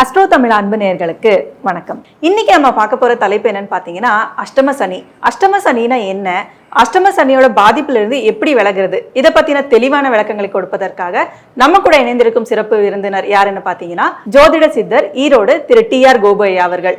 Astro Tamil அன்பு நேயர்களுக்கு வணக்கம். இன்னைக்கு நம்ம பார்க்க போற தலைப்பு என்னன்னு பார்த்தீங்கன்னா அஷ்டம சனி. அஷ்டம சனினா என்ன? அஷ்டம சனியோட பாதிப்புல இருந்து எப்படி விலகுறது? இதை பத்தின தெளிவான விளக்கங்களை கொடுப்பதற்காக நம்ம கூட இணைந்திருக்கும் சிறப்பு விருந்தினர் யாருன்னு பார்த்தீங்கன்னா ஜோதிட சித்தர் ஈரோடு திரு டி ஆர் கோபையா அவர்கள்.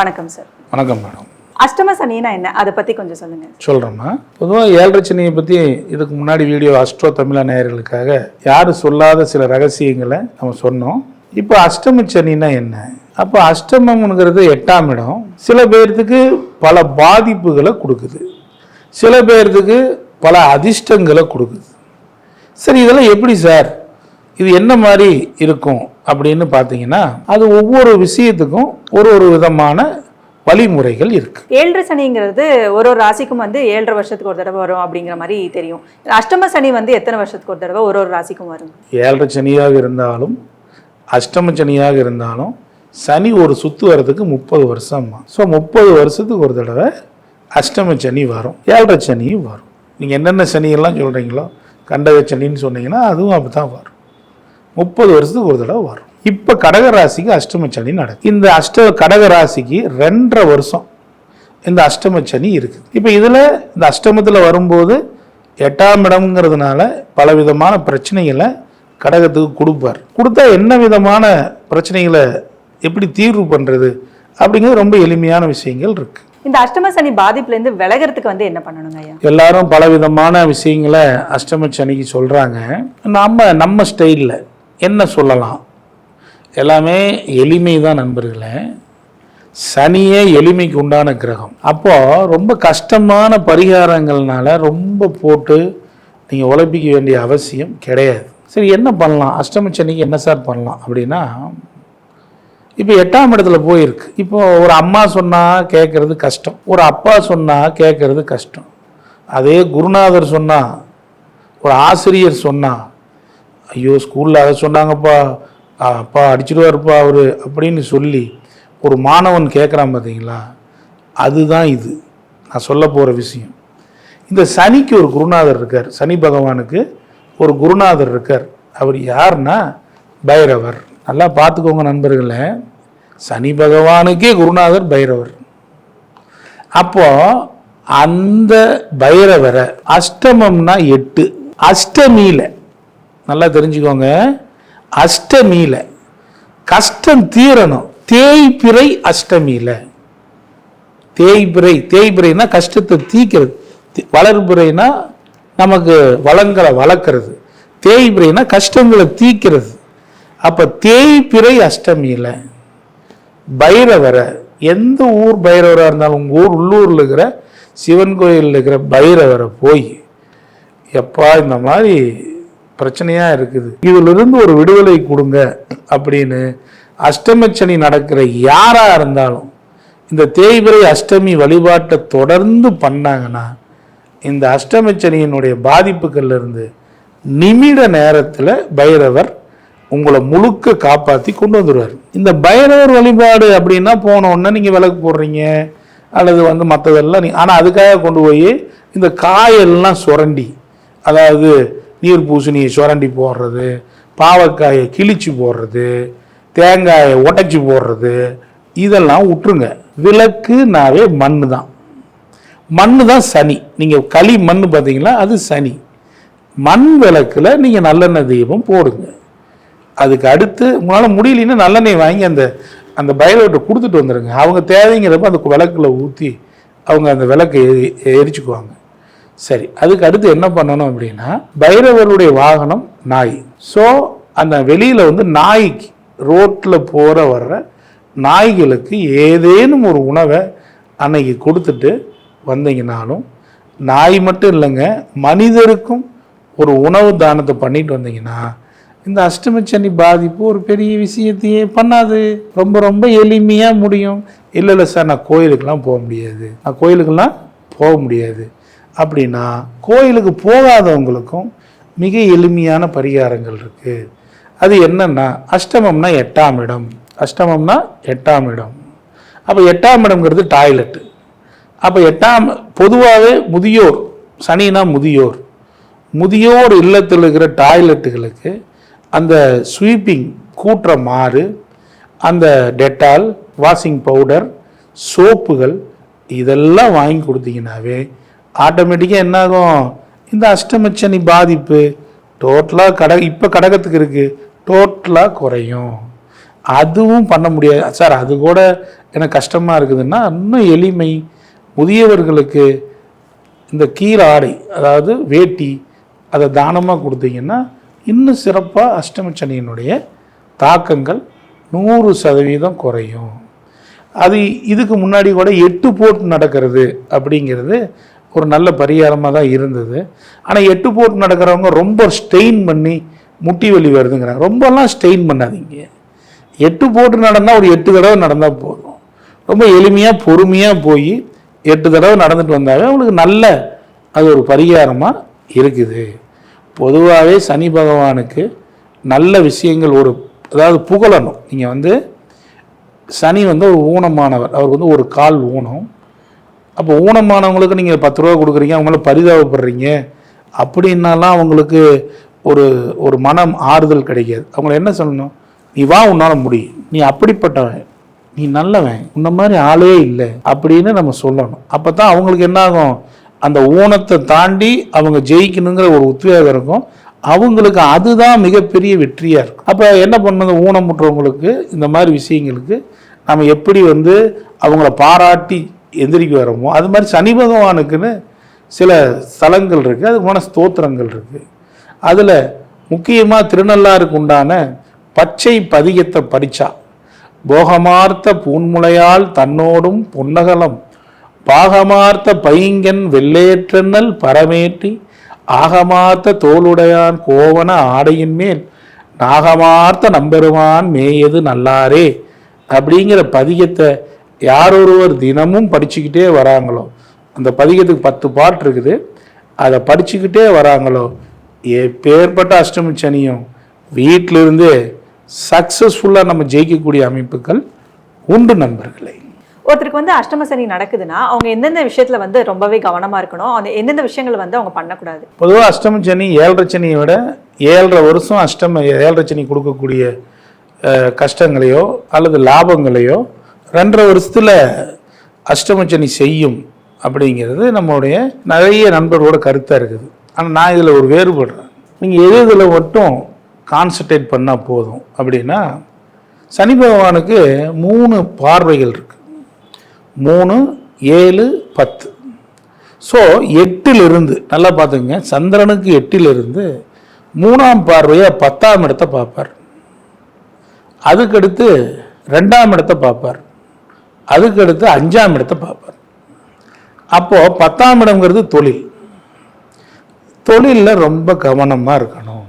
வணக்கம் சார் வணக்கம் மேடம் அஷ்டம சனினா என்ன? அதை பத்தி கொஞ்சம் சொல்லுங்க. சொல்கிறேம்மா பொதுவாக ஏழரை சனியை பற்றி இதுக்கு முன்னாடி வீடியோ அஸ்ட்ரோ தமிழா நேயர்களுக்காக யாரும் சொல்லாத சில ரகசியங்களை நம்ம சொன்னோம். இப்போ அஷ்டம சனின்னா என்ன? அப்போ அஷ்டமம்ங்கிறது எட்டாம் இடம். சில பேர்த்துக்கு பல பாதிப்புகளை கொடுக்குது. சில பேர்த்துக்கு பல அதிர்ஷ்டங்களை கொடுக்குது. சரி இதெல்லாம் எப்படி சார்? இது என்ன மாதிரி இருக்கும் அப்படின்னு பார்த்தீங்கன்னா அது ஒவ்வொரு விஷயத்துக்கும் ஒரு ஒரு விதமான வழிமுறைகள் இருக்கு. ஏழரை சனிங்கிறது ஒரு ஒரு ராசிக்கும் வந்து ஏழரை வருஷத்துக்கு ஒரு தடவை வரும் அப்படிங்கிற மாதிரி தெரியும். அஷ்டம சனி வந்து எத்தனை வருஷத்துக்கு ஒரு தடவை ஒரு ஒரு ராசிக்கும் வரும்? ஏழரை சனியாக இருந்தாலும் அஷ்டம சனியாக இருந்தாலும் சனி ஒரு சுத்து வர்றதுக்கு முப்பது வருஷம்மா. ஸோ முப்பது வருஷத்துக்கு ஒரு தடவை அஷ்டம சனி வரும். ஏழரை சனியும் வரும். நீங்கள் என்னென்ன சனியெல்லாம் சொல்கிறீங்களோ கண்டக சனின்னு சொன்னீங்கன்னா அதுவும் அப்படி தான் வரும். முப்பது வருஷத்துக்கு ஒரு தடவை வரும். இப்போ கடக ராசிக்கு அஷ்டம சனி நடக்கும் இந்த அஷ்ட கடக ராசிக்கு ரெண்டரை வருஷம் இந்த அஷ்டம சனி இருக்குது. இப்போ இதில் இந்த அஷ்டமத்தில் வரும்போது எட்டாம் இடம்ங்கிறதுனால பலவிதமான பிரச்சனைகளை கடகத்துக்கு கொடுப்பார். கொடுத்தா என்ன விதமான பிரச்சனைகளை எப்படி தீர்வு பண்ணுறது அப்படிங்கிறது ரொம்ப எளிமையான விஷயங்கள் இருக்குது இந்த அஷ்டம சனி பாதிப்புல இருந்து விலகிறதுக்கு வந்து என்ன பண்ணணுங்க ஐயா? எல்லாரும் பலவிதமான விஷயங்களை அஷ்டம சனிக்கு சொல்கிறாங்க நம்ம நம்ம ஸ்டைலில் என்ன சொல்லலாம்? எல்லாமே எளிமை தான் நண்பர்களே. சனியே எளிமைக்கு உண்டான கிரகம். அப்போ ரொம்ப கஷ்டமான பரிகாரங்கள்னால ரொம்ப போட்டு நீங்கள் உழைப்பிக்க வேண்டிய அவசியம் கிடையாது. சரி என்ன பண்ணலாம்? அஷ்டம சனிக்கு என்ன சார் பண்ணலாம்? அப்படின்னா இப்போ எட்டாம் இடத்துல போயிருக்கு. இப்போ ஒரு அம்மா சொன்னால் கேட்குறது கஷ்டம். ஒரு அப்பா சொன்னால் கேட்குறது கஷ்டம். அதே குருநாதர் சொன்னால் ஒரு ஆசிரியர் சொன்னால் ஐயோ ஸ்கூலில் அதை சொன்னாங்கப்பா அப்பா அடிச்சிடுவார்ப்பா அவர் அப்படின்னு சொல்லி ஒரு மாணவன் கேட்குறான் பார்த்தீங்களா அதுதான் இது. நான் சொல்ல போகிற விஷயம். இந்த சனிக்கு ஒரு குருநாதர் இருக்கார். சனி பகவானுக்கு ஒரு குருநாதர் இருக்கார். அவர் யார்னா? பைரவர். நல்லா பார்த்துக்கோங்க நண்பர்களே. சனி பகவானுக்கே குருநாதர் பைரவர். அப்போ அந்த பைரவரை அஷ்டமம்னா எட்டு. அஷ்டமியில நல்லா தெரிஞ்சுக்கோங்க. அஷ்டமியில கஷ்டம் தீரணும். தேய்பிறை அஷ்டமியில. தேய்பிறை தேய்பிறைனா கஷ்டத்தை தீக்கிறது. தி- வளர்பிறைனா நமக்கு வளங்களை வளர்க்கறது. தேய்பிரைனா கஷ்டங்களை தீக்கிறது. அப்ப தேய்பிறை அஷ்டமியில பைரவரை எந்த ஊர் பைரவராக இருந்தாலும் உங்கள் ஊர் உள்ளூரில் இருக்கிற சிவன் கோயிலில் இருக்கிற பைரவரை போய் எப்பா இந்த மாதிரி பிரச்சனையாக இருக்குது. இதிலிருந்து ஒரு விடுதலை கொடுங்க அப்படின்னு அஷ்டமச்சனி நடக்கிற யாராக இருந்தாலும் இந்த தேய்பிரை அஷ்டமி வழிபாட்டை தொடர்ந்து பண்ணாங்கன்னா இந்த அஷ்டமச்சனியினுடைய பாதிப்புகள்லேருந்து இருந்து நிமிட நேரத்தில் பைரவர் உங்களை முழுக்க காப்பாற்றி கொண்டு வந்துடுவார். இந்த பைரவர் வழிபாடு அப்படின்னா போன நீங்கள் விளக்கு போடுறீங்க அல்லது வந்து மற்றதெல்லாம் நீ ஆனால் அதுக்காக கொண்டு போய் இந்த காயெல்லாம் சுரண்டி அதாவது நீர் பூசணியை சுரண்டி போடுறது பாவக்காயை கிழிச்சு போடுறது தேங்காயை உடைச்சி போடுறது இதெல்லாம் விட்டுருங்க விளக்குனாவே மண் தான் மண் தான் சனி. நீங்கள் களி மண் பார்த்தீங்களா அது சனி. மண் விளக்கில் நீங்கள் நல்லெண்ணெய் தீபம் போடுங்க. அதுக்கு அடுத்து உங்களால் முடியலன்னா நல்லெண்ணெய் வாங்கி அந்த அந்த பைரவர்கிட்ட கொடுத்துட்டு வந்துடுங்க அவங்க தேவைங்கிறப்ப அந்த விளக்குல ஊற்றி அவங்க அந்த விளக்கை எரி எரிச்சுக்குவாங்க. சரி அதுக்கு அடுத்து என்ன பண்ணணும் அப்படின்னா பைரவருடைய வாகனம் நாய். ஸோ அந்த வெளியில் வந்து நாய்க்கு ரோட்டில் போகிற வர்ற நாய்களுக்கு ஏதேனும் ஒரு உணவை அன்னைக்கு கொடுத்துட்டு வந்தீங்கனாலும் நாய் மட்டும் இல்லைங்க மனிதருக்கும் ஒரு உணவு தானத்தை பண்ணிட்டு வந்தீங்கன்னா இந்த அஷ்டமச்சனி பாதிப்பு ஒரு பெரிய விஷயத்தையே பண்ணாது. ரொம்ப ரொம்ப எளிமையாக முடியும். இல்லை இல்லை சார் நான் கோயிலுக்கெல்லாம் போக முடியாது. நான் கோயிலுக்கெல்லாம் போக முடியாது. அப்படின்னா கோயிலுக்கு போகாதவங்களுக்கும் மிக எளிமையான பரிகாரங்கள் இருக்குது அது என்னென்னா அஷ்டமம்னா எட்டாம் இடம். அஷ்டமம்னா எட்டாம் இடம். அப்போ எட்டாம் இடம்ங்கிறது டாய்லெட்டு. அப்போ எட்டாம் பொதுவாகவே முதியோர் சனினா முதியோர். முதியோர் இல்லத்தில் இருக்கிற டாய்லெட்டுகளுக்கு அந்த ஸ்வீப்பிங் கூட்டுற மாறு அந்த டெட்டால் வாஷிங் பவுடர் சோப்புகள் இதெல்லாம் வாங்கி கொடுத்தீங்கன்னாவே ஆட்டோமேட்டிக்காக என்னாகும்? இந்த அஷ்டமச்சனி பாதிப்பு டோட்டலாக கட இப்போ கடகத்துக்கு இருக்குது டோட்டலாக குறையும். அதுவும் பண்ண முடியாது. சார் அது கூட எனக்கு கஷ்டமாக இருக்குதுன்னா இன்னும் எளிமை. முதியவர்களுக்கு இந்த கீழ ஆடை அதாவது வேட்டி அதை தானமாக கொடுத்தீங்கன்னா இன்னும் சிறப்பாக அஷ்டமச்சனியினுடைய தாக்கங்கள் நூறு சதவீதம் குறையும். அது இதுக்கு முன்னாடி கூட எட்டு போட்டு நடக்கிறது அப்படிங்கிறது ஒரு நல்ல பரிகாரமாக தான் இருந்தது. ஆனால் எட்டு போட்டு நடக்கிறவங்க ரொம்ப ஸ்டெயின் பண்ணி முட்டி வலி வருதுங்கிறாங்க. ரொம்பலாம் ஸ்டெயின் பண்ணாதீங்க. எட்டு போட்டு நடந்தால் ஒரு எட்டு தடவை நடந்தால் போதும். ரொம்ப எளிமையாக பொறுமையாக போய் எட்டு தடவை நடந்துட்டு வந்தாவே அவங்களுக்கு நல்ல அது ஒரு பரிகாரமாக இருக்குது. பொதுவாகவே சனி பகவானுக்கு நல்ல விஷயங்கள் ஒரு அதாவது புகழணும். நீங்கள் வந்து சனி வந்து ஒரு ஊனமானவர். அவருக்கு வந்து ஒரு கால் ஊனம். அப்போ ஊனமானவங்களுக்கு நீங்கள் பத்து ரூபா கொடுக்குறீங்க அவங்கள பரிதாபப்படுறீங்க. அப்படின்னாலாம் அவங்களுக்கு ஒரு ஒரு மனம் ஆறுதல் கிடைக்காது. அவங்கள என்ன சொல்லணும்? நீ வா உன்னால் முடியும் நீ அப்படிப்பட்டவன். நீ நல்லவன். உன்ன மாதிரி ஆளே இல்லை. அப்படின்னு நம்ம சொல்லணும். அப்போ தான் அவங்களுக்கு என்ன ஆகும் அந்த ஊனத்தை தாண்டி அவங்க ஜெயிக்கணுங்கிற ஒரு உத்வேகம் இருக்கும். அவங்களுக்கு அதுதான் மிகப்பெரிய வெற்றியாக இருக்கும். அப்போ என்ன பண்ணணும்? ஊனமுற்றவங்களுக்கு இந்த மாதிரி விஷயங்களுக்கு நம்ம எப்படி வந்து அவங்கள பாராட்டி எந்திரிக்க வரோமோ அது மாதிரி சனி பகவானுக்குன்னு சில ஸ்தலங்கள் இருக்குது அதுக்குமான ஸ்தோத்திரங்கள் இருக்குது அதில் முக்கியமாக திருநள்ளாருக்கு உண்டான பச்சை பதிகத்தை படித்தா போகமார்த்த பூன்முளையால் தன்னோடும் பொன்னகலம் பாகமார்த்த பைங்கன் வெள்ளேற்றன்னல் பரமேற்றி ஆகமார்த்த தோளுடையான் கோவன ஆடையின் மேல் நாகமார்த்த நம்பெருமான் மேயது நல்லாரே. அப்படிங்கிற பதிகத்தை யார் ஒருவர் தினமும் படிச்சுக்கிட்டே வராங்களோ அந்த பதிகத்துக்கு பத்து பாட்டு இருக்குது அதை படிச்சுக்கிட்டே வராங்களோ எப்பேற்பட்ட அஷ்டமி சனியும் வீட்டிலிருந்தே சக்ஸஸ்ஃபுல்லாக நம்ம ஜெயிக்கக்கூடிய அமைப்புகள் உண்டு நண்பர்களே. ஒருத்தருக்கு வந்து அஷ்டம சனி நடக்குதுன்னா அவங்க எந்தெந்த விஷயத்துல வந்து ரொம்பவே கவனமா இருக்கணும் அந்த எந்தெந்த விஷயங்களை வந்து அவங்க பண்ணக்கூடாது. பொதுவாக அஷ்டம சனி ஏழரை சனியை விட ஏழரை வருஷம் அஷ்டம ஏழரை சனி கொடுக்கக்கூடிய கஷ்டங்களையோ அல்லது லாபங்களையோ ரெண்டரை வருஷத்தில் அஷ்டம செய்யும் அப்படிங்கிறது நம்மளுடைய நிறைய நண்பர்களோட கருத்தாக இருக்குது. ஆனால் நான் இதில் ஒரு வேறுபடுறேன். நீங்கள் எது இதில் மட்டும் கான்சன்ட்ரேட் பண்ணால் போதும் அப்படின்னா சனி பகவானுக்கு மூணு பார்வைகள் இருக்குது மூணு ஏழு பத்து. ஸோ எட்டிலிருந்து நல்லா பார்த்துங்க சந்திரனுக்கு எட்டிலிருந்து மூணாம் பார்வையாக பத்தாம் இடத்தை பார்ப்பார். அதுக்கடுத்து ரெண்டாம் இடத்தை பார்ப்பார். அதுக்கடுத்து அஞ்சாம் இடத்தை பார்ப்பார். அப்போது பத்தாம் இடங்கிறது தொழில். தொழிலில் ரொம்ப கவனமாக இருக்கணும்.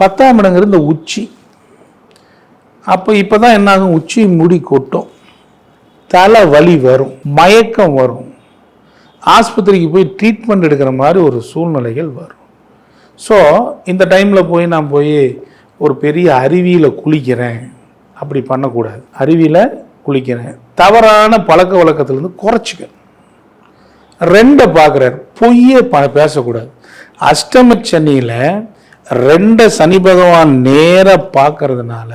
பத்தாம் இடங்கிறது இந்த உச்சி. அப்போ இப்போ தான் என்னாகும்? உச்சி முடி கொட்டும். தலை வலி வரும் மயக்கம் வரும். ஆஸ்பத்திரிக்கு போய் ட்ரீட்மெண்ட் எடுக்கிற மாதிரி ஒரு சூழ்நிலைகள் வரும். ஸோ இந்த டைமில் போய் நான் போய் ஒரு பெரிய அருவியில் குளிக்கிறேன். அப்படி பண்ணக்கூடாது. அருவியில் குளிக்கிறேன். தவறான பழக்க வழக்கத்துலேருந்து குறைச்சிக்க ரெண்டை பார்க்குறார். பொய்யே ப பேசக்கூடாது. அஷ்டம சனியில் ரெண்டை சனி பகவான் நேராக பார்க்கறதுனால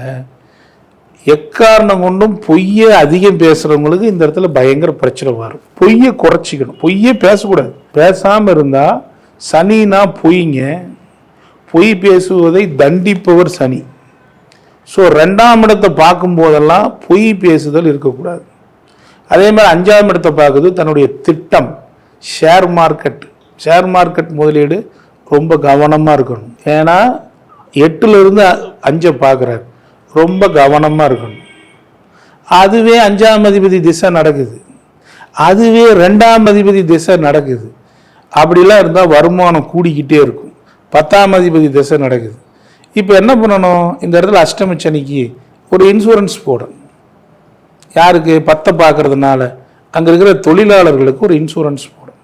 எக்காரணம் கொண்டும் பொய்யை அதிகம் பேசுறவங்களுக்கு இந்த இடத்துல பயங்கர பிரச்சனை வரும். பொய்யை குறைச்சிக்கணும். பொய்யே பேசக்கூடாது. பேசாம இருந்தா சனினா பொய்ங்க. பொய் பேசுவதை தண்டிப்பவர் சனி. ஸோ ரெண்டாம் இடத்தை பார்க்கும் போதெல்லாம் பொய் பேசுதல் இருக்கக்கூடாது. அதே மாதிரி அஞ்சாம் இடத்தை பார்க்குது தன்னுடைய திட்டம் ஷேர் மார்க்கெட் ஷேர் மார்க்கெட் முதலீடு ரொம்ப கவனமாக இருக்கணும். ஏன்னா எட்டுலேருந்து அஞ்சை பார்க்குறாரு. ரொம்ப கவனமாக இருக்கணும். அதுவே அஞ்சாம் அதிபதி திசை நடக்குது. அதுவே ரெண்டாம் அதிபதி திசை நடக்குது. அப்படிலாம் இருந்தால் வருமானம் கூடிக்கிட்டே இருக்கும். பத்தாம் அதிபதி திசை நடக்குது. இப்போ என்ன பண்ணணும்? இந்த இடத்துல அஷ்டமி சனிக்கு ஒரு இன்சூரன்ஸ் போடணும். யாருக்கு? பத்தை பார்க்கறதுனால. அங்கே இருக்கிற தொழிலாளர்களுக்கு ஒரு இன்சூரன்ஸ் போடணும்.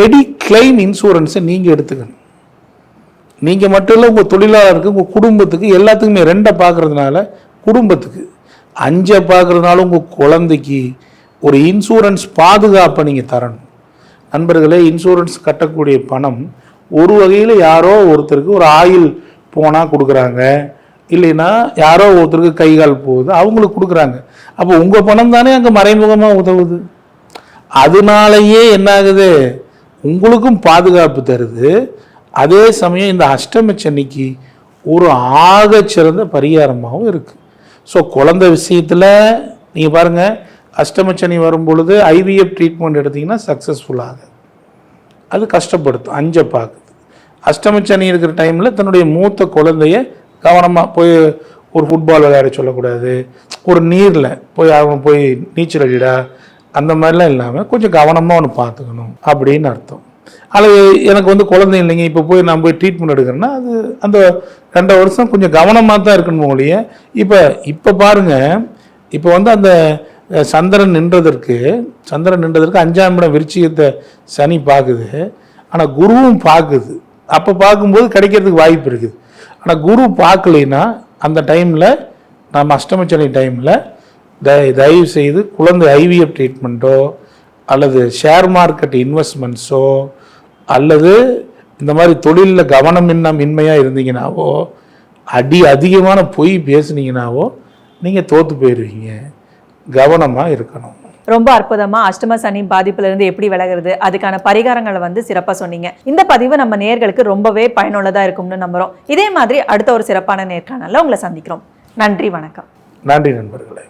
மெடிக்ளைம் இன்சூரன்ஸை நீங்கள் எடுத்துக்கணும். நீங்கள் மட்டும் இல்லை உங்கள் தொழிலாளருக்கு உங்கள் குடும்பத்துக்கு எல்லாத்துக்குமே ரெண்டை பார்க்குறதுனால குடும்பத்துக்கு. அஞ்சை பார்க்குறதுனால உங்கள் குழந்தைக்கு ஒரு இன்சூரன்ஸ் பாதுகாப்பை நீங்கள் தரணும். நண்பர்களே இன்சூரன்ஸ் கட்டக்கூடிய பணம் ஒரு வகையில் யாரோ ஒருத்தருக்கு ஒரு ஆயில் போனால் கொடுக்குறாங்க. இல்லைன்னா யாரோ ஒருத்தருக்கு கை கால் போகுது அவங்களுக்கு கொடுக்குறாங்க. அப்போ உங்கள் பணம் தானே அங்கே மறைமுகமாக உதவுது. அதனாலேயே என்ன ஆகுது உங்களுக்கும் பாதுகாப்பு தருது. அதே சமயம் இந்த அஷ்டம சனிக்கு ஒரு ஆக சிறந்த பரிகாரமாகவும் இருக்குது ஸோ குழந்தை விஷயத்தில் நீங்கள் பாருங்கள் அஷ்டம சனி வரும் பொழுது ஐவிஎஃப் ட்ரீட்மெண்ட் எடுத்தீங்கன்னா சக்ஸஸ்ஃபுல்லாக அது கஷ்டப்படுத்தும் அஞ்ச பார்க்குது. அஷ்டமச்சனி இருக்கிற டைமில் தன்னுடைய மூத்த குழந்தைய கவனமாக போய் ஒரு ஃபுட்பால் விளையாட சொல்லக்கூடாது. ஒரு நீரில் போய் அவன் போய் நீச்சல் அடிடா அந்த மாதிரிலாம் இல்லாமல் கொஞ்சம் கவனமாக அவனை பார்த்துக்கணும் அப்படின்னு அர்த்தம். அல்லது எனக்கு வந்து குழந்தை இல்லைங்க இப்போ போய் நான் போய் ட்ரீட்மெண்ட் எடுக்கிறேன்னா அது அந்த ரெண்டு வருஷம் கொஞ்சம் கவனமாக தான் இருக்கணும் ஒழிய இப்போ இப்போ பாருங்கள் இப்போ வந்து அந்த சந்திரன் நின்றதற்கு சந்திரன் நின்றதற்கு அஞ்சாம் இடம் விருச்சிகத்தை சனி பார்க்குது. ஆனால் குருவும் பார்க்குது. அப்போ பார்க்கும்போது கிடைக்கிறதுக்கு வாய்ப்பு இருக்குது. ஆனால் குரு பார்க்கலைன்னா அந்த டைமில் நம்ம அஷ்டமச்சனி டைமில் தய தயவு செய்து குழந்தை ஐவிஎஃப் ட்ரீட்மெண்ட்டோ அல்லது ஷேர் மார்க்கெட் இன்வெஸ்ட்மெண்ட்ஸோ அல்லது இந்த மாதிரி தொழிலில் கவனமின்ன இன்மையாக இருந்தீங்கன்னாவோ அடி அதிகமான பொய் பேசுனீங்கன்னாவோ நீங்கள் தோற்று போயிடுவீங்க கவனமாக இருக்கணும். ரொம்ப அற்புதமா அஷ்டம சனி பாதிப்புல இருந்து எப்படி விலகுறது அதுக்கான பரிகாரங்களை வந்து சிறப்பா சொன்னீங்க. இந்த பதிவு நம்ம நேர்களுக்கு ரொம்பவே பயனுள்ளதா இருக்கும்னு நம்புறோம். இதே மாதிரி அடுத்த ஒரு சிறப்பான நேர்காணல்ல உங்களை சந்திக்கிறோம். நன்றி வணக்கம். நன்றி நண்பர்களே.